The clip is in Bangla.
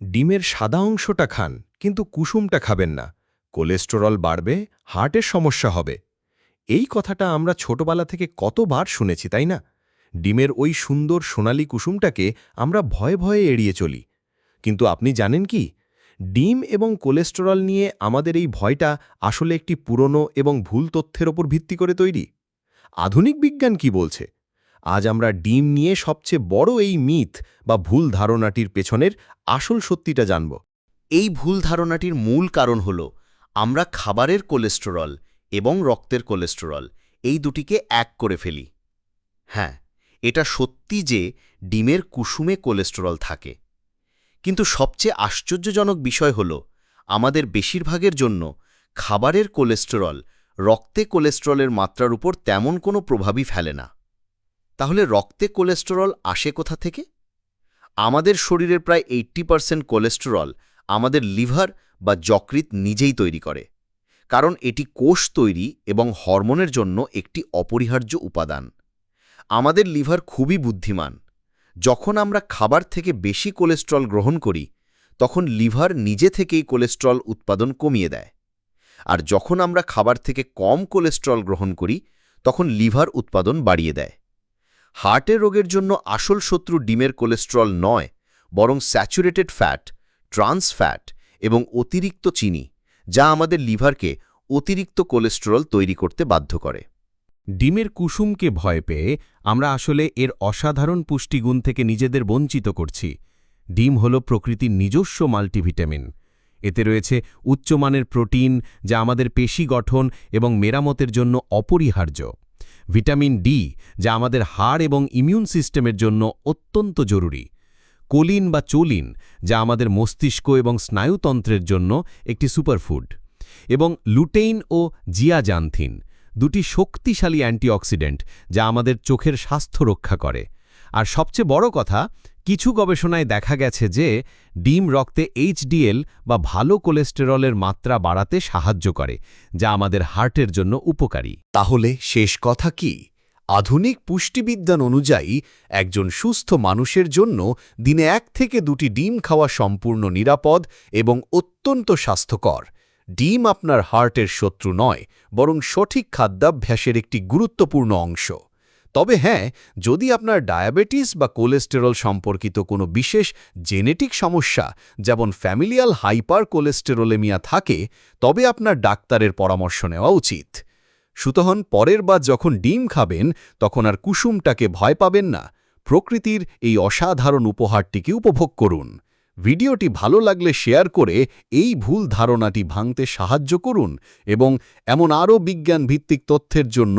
ডিমের সাদা অংশটা খান, কিন্তু কুসুমটা খাবেন না। কোলেস্টেরল বাড়বে, হার্টের সমস্যা হবে। এই কথাটা আমরা ছোটবেলা থেকে কতবার শুনেছি, তাই না? ডিমের ওই সুন্দর সোনালি কুসুমটাকে আমরা ভয়ে ভয়ে এড়িয়ে চলি। কিন্তু আপনি জানেন কি? ডিম এবং কোলেস্টেরল নিয়ে আমাদের এই ভয়টা আসলে একটি পুরনো এবং ভুল তথ্যের ওপর ভিত্তি করে তৈরি। আধুনিক বিজ্ঞান কি বলছে? আজ আমরা ডিম নিয়ে সবচেয়ে বড় এই মিথ বা ভুল ধারণাটির পেছনের আসল সত্যিটা জানব। এই ভুল ধারণাটির মূল কারণ হল, আমরা খাবারের কোলেস্টেরল এবং রক্তের কোলেস্টেরল এই দুটিকে এক করে ফেলি। হ্যাঁ এটা সত্যি যে ডিমের কুসুমে কোলেস্টেরল থাকে। কিন্তু সবচেয়ে আশ্চর্যজনক বিষয় হল, আমাদের বেশিরভাগের জন্য খাবারের কোলেস্টেরল রক্তে কোলেস্টেরলের মাত্রার উপর তেমন কোনো প্রভাবই ফেলে না। তাহলে রক্তে কোলেস্টেরল আসে কোথা থেকে? আমাদের শরীরের প্রায় এইট্টি পারসেন্ট কোলেস্টেরল আমাদের লিভার বা যকৃত নিজেই তৈরি করে। কারণ এটি কোষ তৈরি এবং হরমোনের জন্য একটি অপরিহার্য উপাদান। আমাদের লিভার খুবই বুদ্ধিমান। যখন আমরা খাবার থেকে বেশি কোলেস্ট্রল গ্রহণ করি, তখন লিভার নিজে থেকেই কোলেস্ট্রল উৎপাদন কমিয়ে দেয়। আর যখন আমরা খাবার থেকে কম কোলেস্ট্রল গ্রহণ করি, তখন লিভার উৎপাদন বাড়িয়ে দেয়। হার্টের রোগের জন্য আসল শত্রু ডিমের কোলেস্ট্রল নয়, বরং স্যাচুরেটেড ফ্যাট, ট্রান্স ফ্যাট এবং অতিরিক্ত চিনি, যা আমাদের লিভারকে অতিরিক্ত কোলেস্টেরল তৈরি করতে বাধ্য করে। ডিমের কুসুমকে ভয় পেয়ে আমরা আসলে এর অসাধারণ পুষ্টিগুণ থেকে নিজেদের বঞ্চিত করছি। ডিম হল প্রকৃতির নিজস্ব মাল্টিভিটামিন। এতে রয়েছে উচ্চমানের প্রোটিন, যা আমাদের পেশি গঠন এবং মেরামতের জন্য অপরিহার্য। ভিটামিন ডি, যা আমাদের হাড় এবং ইমিউন সিস্টেমের জন্য অত্যন্ত জরুরি। কোলিন বা চোলিন, যা আমাদের মস্তিষ্ক এবং স্নায়ুতন্ত্রের জন্য একটি সুপারফুড। এবং লুটেইন ও জিয়াজান্থিন, দুটি শক্তিশালী অ্যান্টিঅক্সিডেন্ট, যা আমাদের চোখের স্বাস্থ্য রক্ষা করে। আর সবচেয়ে বড় কথা, কিছু গবেষণায় দেখা গেছে যে ডিম রক্তে এইচডিএল বা ভালো কোলেস্টেরলের মাত্রা বাড়াতে সাহায্য করে, যা আমাদের হার্টের জন্য উপকারী। তাহলে শেষ কথা কি? আধুনিক পুষ্টিবিজ্ঞান অনুযায়ী একজন সুস্থ মানুষের জন্য দিনে এক থেকে দুটি ডিম খাওয়া সম্পূর্ণ নিরাপদ এবং অত্যন্ত স্বাস্থ্যকর। ডিম আপনার হার্টের শত্রু নয়, বরং সঠিক খাদ্যাভ্যাসের একটি গুরুত্বপূর্ণ অংশ। তবে হ্যাঁ যদি আপনার ডায়াবেটিস বা কোলেস্টেরল সম্পর্কিত কোনো বিশেষ জেনেটিক সমস্যা, যেমন ফ্যামিলিয়াল হাইপার কোলেস্টেরোলেমিয়া থাকে, তবে আপনার ডাক্তারের পরামর্শ নেওয়া উচিত। সুতহন পরের বার যখন ডিম খাবেন, তখন আর কুসুমটাকে ভয় পাবেন না। প্রকৃতির এই অসাধারণ উপহারটিকে উপভোগ করুন। ভিডিওটি ভালো লাগলে শেয়ার করে এই ভুল ধারণাটি ভাঙতে সাহায্য করুন এবং এমন আরও বিজ্ঞান ভিত্তিক তথ্যের জন্য